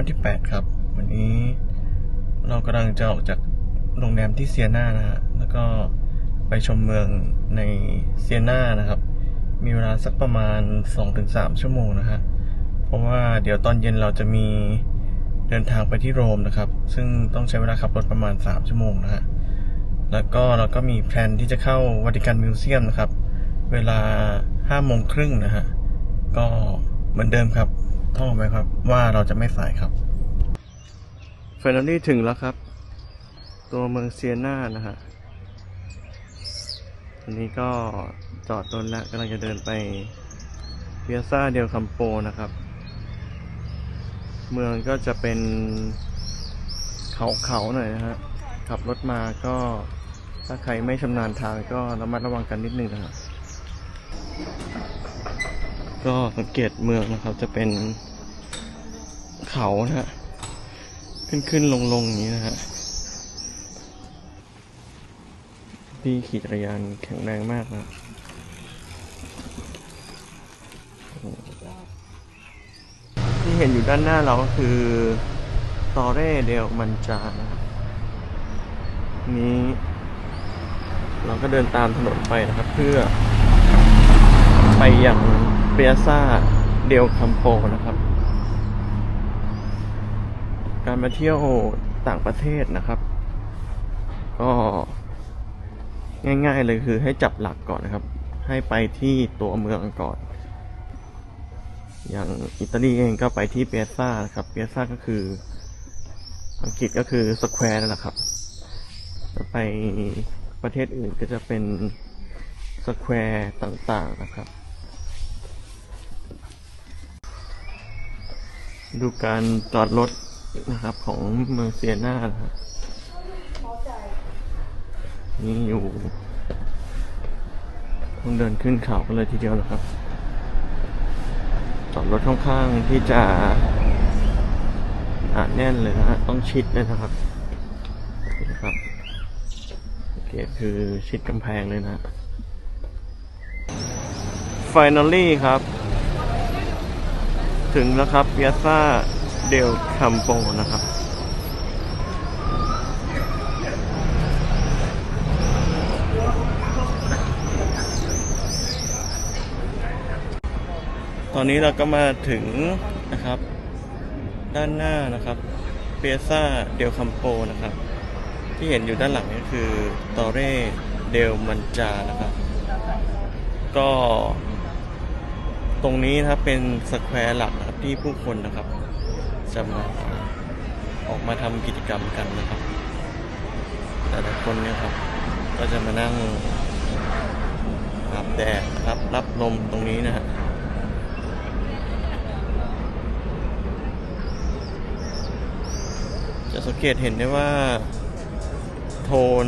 วันที่ 8 ครับ วันนี้เรากำลังจะออกจากโรงแรมที่เซียนานะฮะ แล้วก็ไปชมเมืองในเซียนานะครับ มีเวลาสักประมาณ 2-3 ชั่วโมงนะฮะ เพราะว่าเดี๋ยวตอนเย็นเราจะมีเดินทางไปที่โรมนะครับ ซึ่งต้องใช้เวลาขับรถประมาณ 3 ชั่วโมงนะฮะ แล้วก็เราก็มีแพลนที่จะเข้าวัติกันมิวเซียมนะครับ เวลา5โมงครึ่งนะฮะ ก็เหมือนเดิมครับ ท่องไว้ครับ ว่าเราจะไม่สายครับเฟนอรี่ถึงแล้วครับ ตัวเมืองเซียนานะฮะอันนี้ก็จอดรถแล้วกำลังจะเดินไปเพียซาเดลคัมโปนะครับ เมืองก็จะเป็นเขาเขาๆหน่อยนะฮะขับรถมาก็ถ้าใครไม่ชำนาญทางก็ระมัดระวังกันนิดนึงนะครับก็สังเกตเมืองนะครับจะเป็น เขานะฮะ ขึ้นขึ้นลงลงอย่างนี้นะฮะพี่ขี่จักรยานแข็งแรงมากนะที่เห็นอยู่ด้านหน้าเราก็คือตอเร่เดลมันจานะนี้ เราก็เดินตามถนนไปนะครับ เพื่อ ไปอย่างเปียซาเดลคัมโปนะครับ การมาเที่ยวต่างประเทศนะครับ ก็ง่ายๆเลยคือให้จับหลักก่อนนะครับ ให้ไปที่ตัวเมืองก่อน อย่างอิตาลีเองก็ไปที่เปียซาครับเปียซาก็คือ อังกฤษก็คือสแควร์นั่นแหละครับไปประเทศอื่นก็จะเป็นสแควร์ต่างๆนะครับ ดูการจอดรถ นะครับ ของเมืองเซียนานะครับนี่อยู่ต้องเดินขึ้นเขากันเลยทีเดียวนะครับจอดรถค่อนข้างที่จะอัดแน่นเลยนะฮะต้องชิดเลยนะครับนะครับโอเคคือชิดกำแพงเลยนะ Finally ครับ ถึงแล้วครับเปียซา เดลคัมโปนะครับ ตอนนี้เราก็มาถึงนะครับ ด้านหน้านะครับเปียซาเดลคัมโปนะครับ ที่เห็นอยู่ด้านหลังก็คือตอเร่เดลมันจานะครับ ก็ตรงนี้นะครับเป็นสแควร์หลักนะครับที่ผู้คนนะครับ จะมาออกมาทำกิจกรรมกันนะครับ แต่ละคนเนี่ยครับ ก็จะมานั่งอาบแดดนะครับรับลมตรงนี้นะฮะจะสังเกตเห็นได้ว่า โทน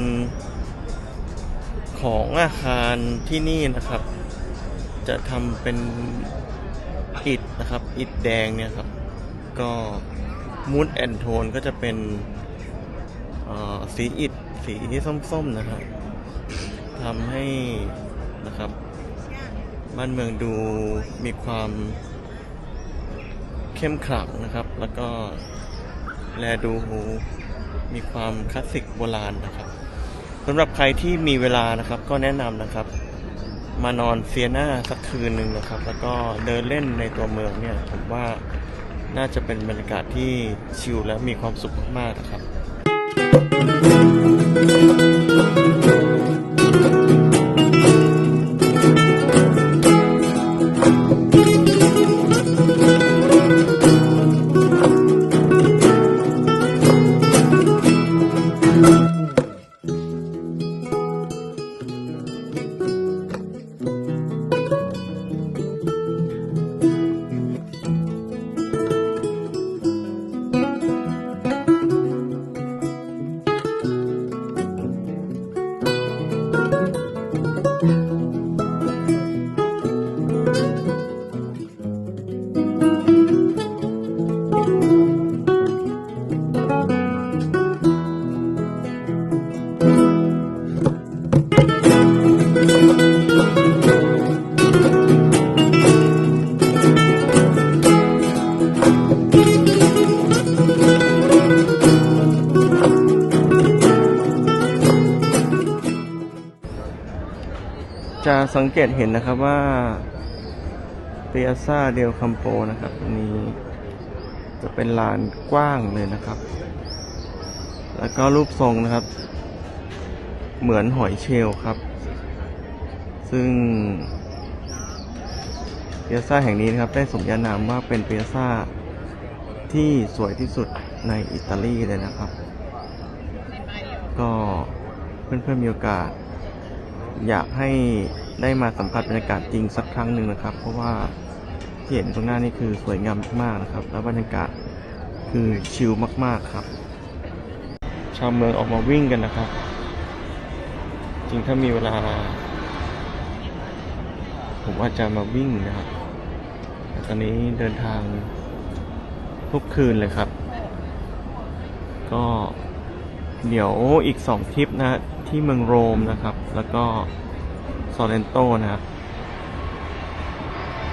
ของอาคารที่นี่นะครับ จะทำเป็นอิฐนะครับ อิฐแดงเนี่ยครับ ก็มูดแอนโทนก็จะเป็นสีอิฐสีที่ส้มๆนะครับทำให้นะครับ บ้านเมืองดูมีความเข้มขลังนะครับ แล้วก็แลดูมีความคลาสสิกโบราณนะครับสำหรับใครที่มีเวลานะครับก็แนะนำนะครับ มานอนเซียนาสักคืนหนึ่งนะครับ แล้วก็เดินเล่นในตัวเมืองเนี่ยผมว่า น่าจะเป็นบรรยากาศที่ชิลและมีความสุขมากๆนะครับ สังเกตเห็นนะครับว่าเปียซาเดลคัมโปนะครับนี้จะเป็นลานกว้างเลยนะครับ แล้วก็รูปทรงนะครับ เหมือนหอยเชลครับ ซึ่งเปียซาแห่งนี้นะครับได้สมญานามว่าเป็นเปียซาที่สวยที่สุดในอิตาลีเลยนะครับ ก็เพื่อนๆมีโอกาส อยากให้ ได้มาสัมผัสบรรยากาศจริงสักครั้งหนึ่งนะครับ เพราะว่าที่เห็นตรงหน้านี่คือสวยงามมากๆนะครับ แล้วบรรยากาศคือชิลมากๆครับ ชาวเมืองออกมาวิ่งกันนะครับ จริงถ้ามีเวลา ผมว่าจะมาวิ่งนะครับแต่ตอนนี้เดินทางทุกคืนเลยครับ ก็เดี๋ยวอีกสองทริปนะฮะที่เมืองโรมนะครับ แล้วก็ เรนโตนะครับ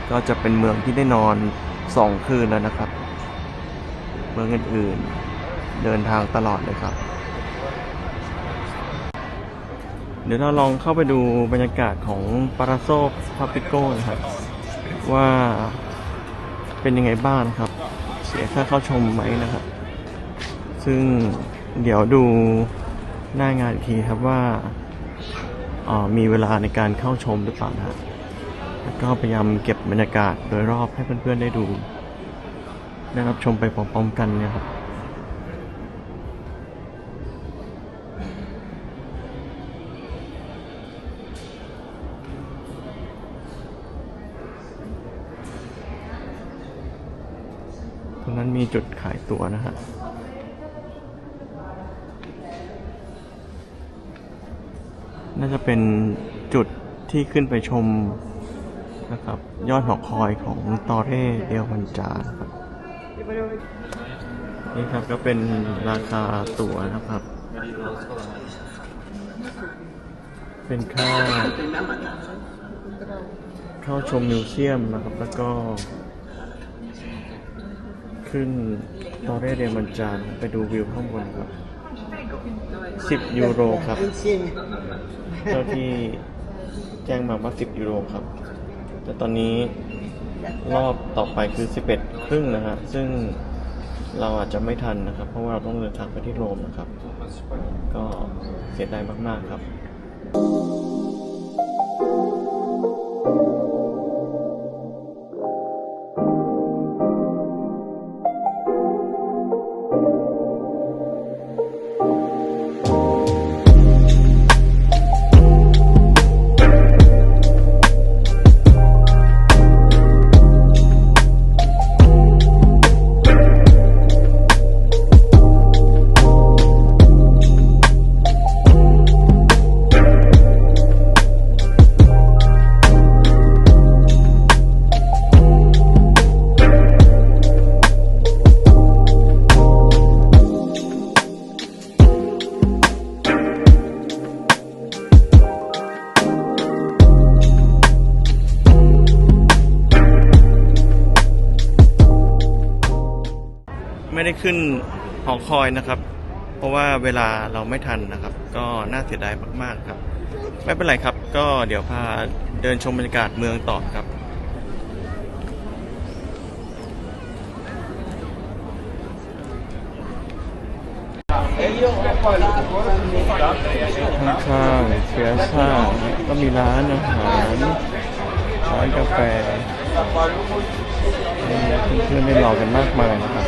ก็จะเป็นเมืองที่ได้นอนสองคืนแล้วนะครับ เมืองอื่นๆ เดินทางตลอดเลยครับ เดี๋ยวเราลองเข้าไปดูบรรยากาศของปาราโซพาปิโก้นะครับ ว่าเป็นยังไงบ้างนครับ เสียค่าเข้าชมไหมนะครับ ซึ่งเดี๋ยวดูหน้างานอีกทีครับว่า มีเวลาในการเข้าชมหรือเปล่านะฮะแล้วก็พยายามเก็บบรรยากาศโดยรอบให้เพื่อนๆได้ดู ได้รับชมไปพร้อมๆกันนี่ยครับตรงนั้นมีจุดขายตั๋วนะฮะ น่าจะเป็นจุดที่ขึ้นไปชมนะครับ ยอดหอคอยของตอเร่เดลวันจานครับนี่ครับก็เป็นราคาตั๋วนะครับ เป็นค่าเข้าชมมิวเซียมนะครับ แล้วก็ ขึ้นตอเร่เดลวันจานไปดูวิวข้างบนครับ 10ยูโรครับเจ้าที่แจ้งมาว่า10ยูโรครับ แต่ตอนนี้รอบต่อไปคือ11ครึ่งนะฮะ ซึ่งเราอาจจะไม่ทันนะครับ เพราะว่าเราต้องเดินทางไปที่โรมนะครับ ก็เสียดายมาก ๆ ครับ ขึ้นหอคอยนะครับ เพราะว่าเวลาเราไม่ทันนะครับ ก็น่าเสียดายมากๆครับ ไม่เป็นไรครับ ก็เดี๋ยวพาเดินชมบรรยากาศเมืองต่อครับข้างๆเฟียซ่าก็มีร้านอาหาร ร้านกาแฟมีเพื่อนๆได้รอกันมากมายนะครับ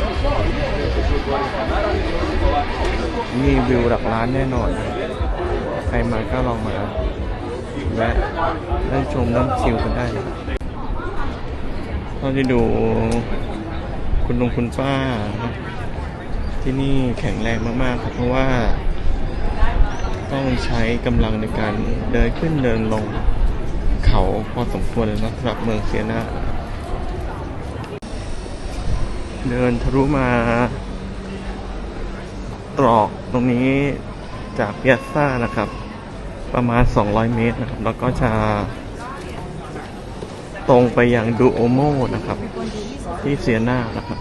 มีวิวหลักล้านแน่นอน ใครมาก็ลองมาแวะนั่งชมน้ำชิวกันได้นะครับเราจะดูคุณลุงคุณป้า ที่นี่แข็งแรงมากๆครับเพราะว่า ต้องใช้กำลังในการเดินขึ้นเดินลง เขาพอสมควรเลยนะสำหรับเมืองเซียนาเดินทะลุมา ตรอกตรงนี้จากเปียซ่านะครับ ประมาณ 200 เมตรนะครับ แล้วก็จะตรงไปยังดูโอโมนะครับ ที่เซียนานะครับ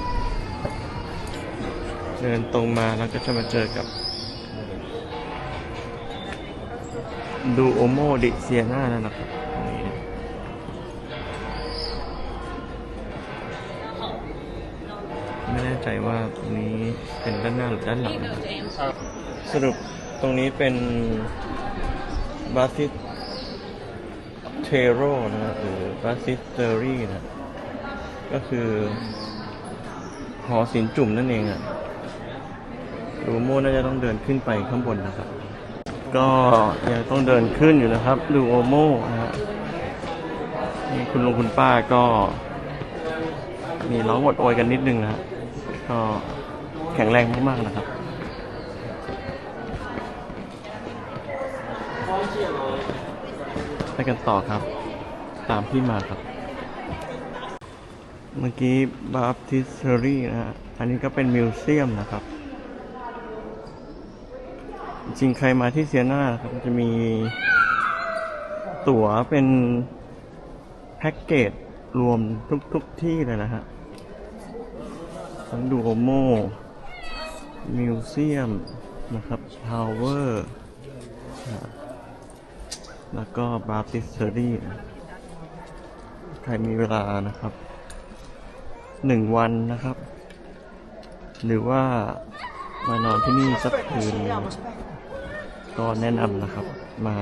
เดินตรงมาแล้วก็จะมาเจอกับดูโอโมดิเซียนานะครับ ใจว่าตรงนี้เป็นด้านหน้าหรือด้านหลังสรุปตรงนี้เป็นบาซิสเทโรนะหรือบาซิสเตอรี่นะ ก็คือหอศิลป์จุ่มนั่นเองอะดูโมน่าจะต้องเดินขึ้นไปข้างบนนะครับ ก็ยังต้องเดินขึ้นอยู่นะครับ ดูโอโมนะฮะนี่คุณลุงคุณป้าก็ มีร้องอดโอยกันนิดนึงนะฮะ ก็แข็งแรงมากๆนะครับไปกันต่อครับ ตามพี่มาครับ เมื่อกี้บา p ติสเ r อรี่นะฮะอันนี้ก็เป็นมิวเซียมนะครับ จริงใครมาที่เซียนานะครับจะมีตั๋วเป็นแพ็กเกจรวมทุกๆทที่เลยนะฮะ ทั้งดูโอโมมิวเซียมนะครับทาวเวอร์แล้วก็บา p ติสเ r อรี่ใครมีเวลานะครับหนึ่งวันนะครับ หรือว่ามานอนที่นี่สักคืนก็แนะนำนะครับ มา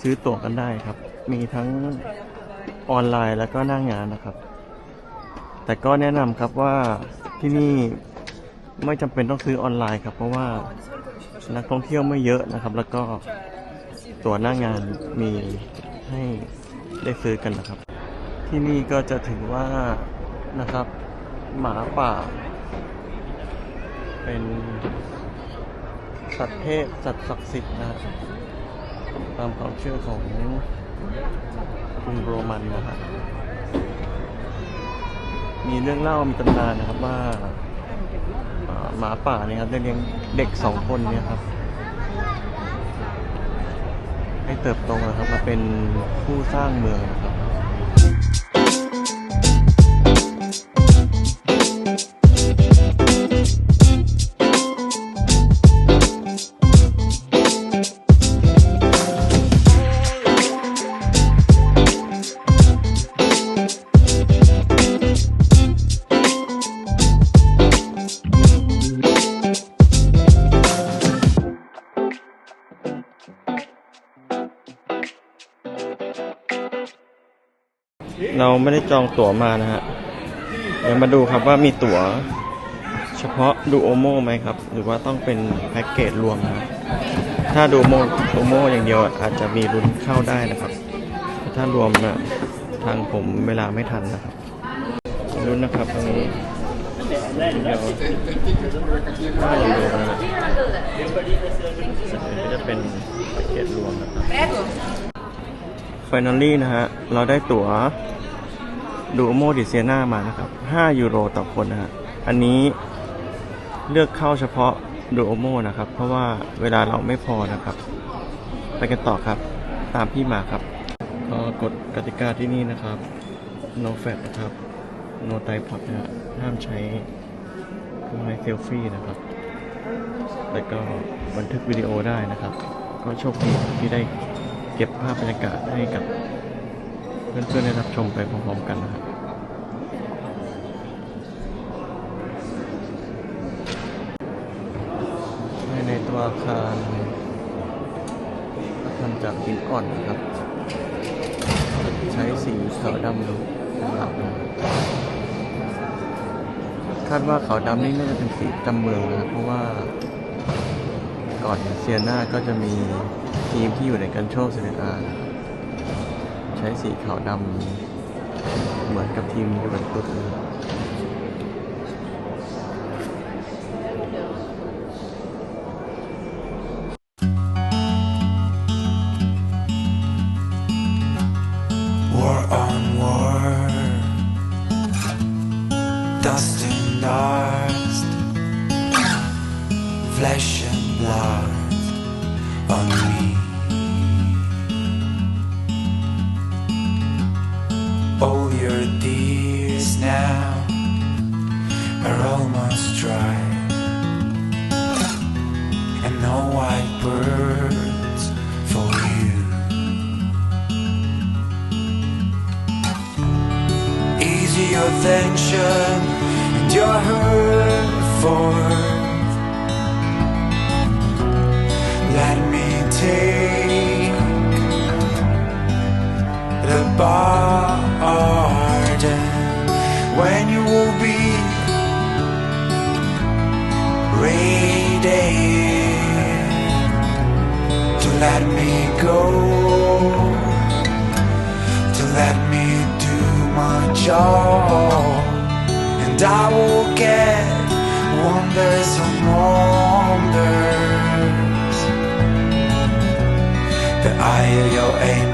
ซื้อตั๋วกันได้ครับ มีทั้งออนไลน์แล้วก็หน้างงานนะครับ แต่ก็แนะนำครับว่าที่นี่ไม่จำเป็นต้องซื้อออนไลน์ครับ เพราะว่านักท่องเที่ยวไม่เยอะนะครับ แล้วก็ตั๋วหน้างานมีให้ได้ซื้อกันนะครับ ที่นี่ก็จะถือว่านะครับ หมาป่า เป็นสัตว์เทพสัตว์ศักดิ์สิทธิ์นะตามความเชื่อของกรุงโรมันนะฮะ มีเรื่องเล่ามีตำนานนะครับว่าอ่าหมาป่าเนี่ยครับได้เลี้ยงเด็กสองคนเนี่ยครับ ให้เติบโตนะครับมาเป็นผู้สร้างเมืองนะครับ เราไม่ได้จองตั๋วมานะฮะ เดี๋ยวมาดูครับว่ามีตั๋ว เฉพาะดูโอโมไหมครับ หรือว่าต้องเป็นแพ็กเกจรวมนะครับถ้าดูโมโอโมอย่างเดียวอาจจะมีลุ้นเข้าได้นะครับแต่ถ้ารวมนะทางผมเวลาไม่ทันนะครับลุ้นนะครับตรงนี้เดี๋ยวถ้าอย่างเดียวนะเดี๋ยวก็จะเป็นแพ็กเกจรวมนะครับ f i น a ลี่นะฮะ เราได้ตั๋ว ดูโมดิเซียนามานะครับ5ยูโรต่อคนนะฮะอันนี้เลือกเข้าเฉพาะดูโอโมนะครับ เพราะว่าเวลาเราไม่พอนะครับ ไปกันต่อครับ ตามพี่มาครับก็กฎกติกาที่นี่นะครับ no fat นะครับ no t i p o d นะฮะห้ามใช้เครื่องไม้เซลฟี่นะครับแล้วก็บันทึกวิดีโอได้นะครับ ก็โชคดีที่ได้เก็บภาพบรรยากาศให้กับ เพื่อนๆได้รับชมไปพร้อมๆกันนะครับในตัวอาคารทำจากหินอ่อนนะครับ ใช้สีขาวดำหลับนะครับคาดว่าขาวดำนี่น่าจะเป็นสีจำเมืองนะครับเพราะว่าก่อนเซียนาก็จะมีทีมที่อยู่ในกันโชคเซเนอา ใช้สีขาวดำเหมือนกับทีมเยาวชนนะครับ flesh and blood on me. now. Are almost dry And no white birds for you. Easy your tension and your hurt for. Let me take the bar. your aim.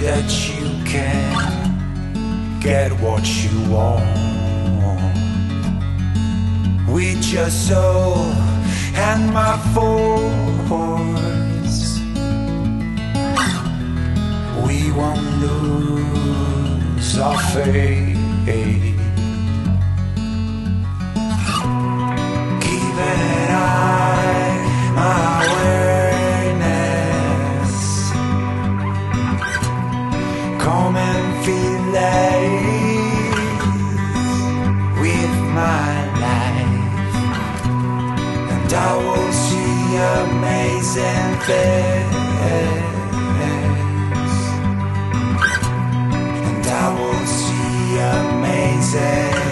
That you can get what you want. With your soul and my force, we won't lose our faith. Amazing things. And I will see amazing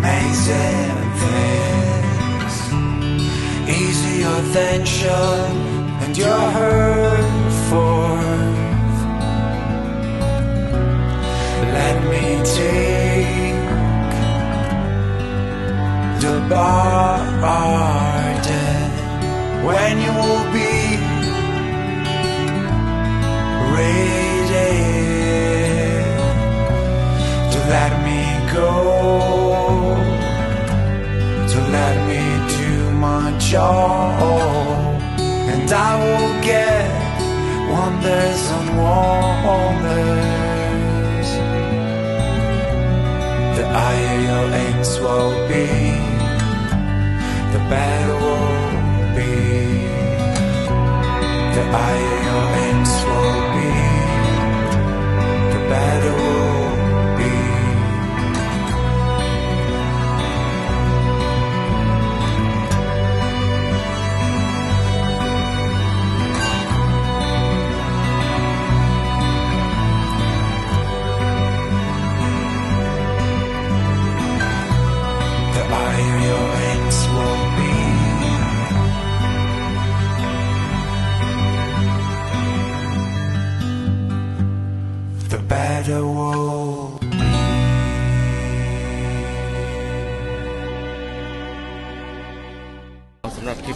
amazing things. Easy your attention and your hurt for. Me take the burden when you will be ready to let me go, to let me do my job, and I will get wonders and wonders. The higher your aims will be, the better will be. The higher your aims will be, the better will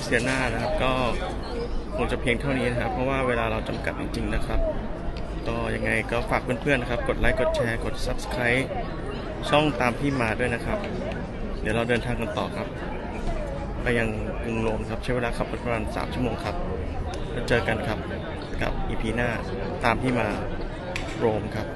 เซียนานะครับ ก็คงจะเพียงเท่านี้นะครับ เพราะว่าเวลาเราจำกัดจริงๆนะครับ ก็ยังไงก็ฝากเพื่อนๆนะครับ กดไลค์ กดแชร์ กด Subscribe ช่องตามพี่มาด้วยนะครับ เดี๋ยวเราเดินทางกันต่อครับ ไปยังกรุงโรมครับ ใช้เวลาขับรถประมาณ3ชั่วโมงครับแล้วเจอกันครับกับอีพีหน้าตามพี่มาโรมครับ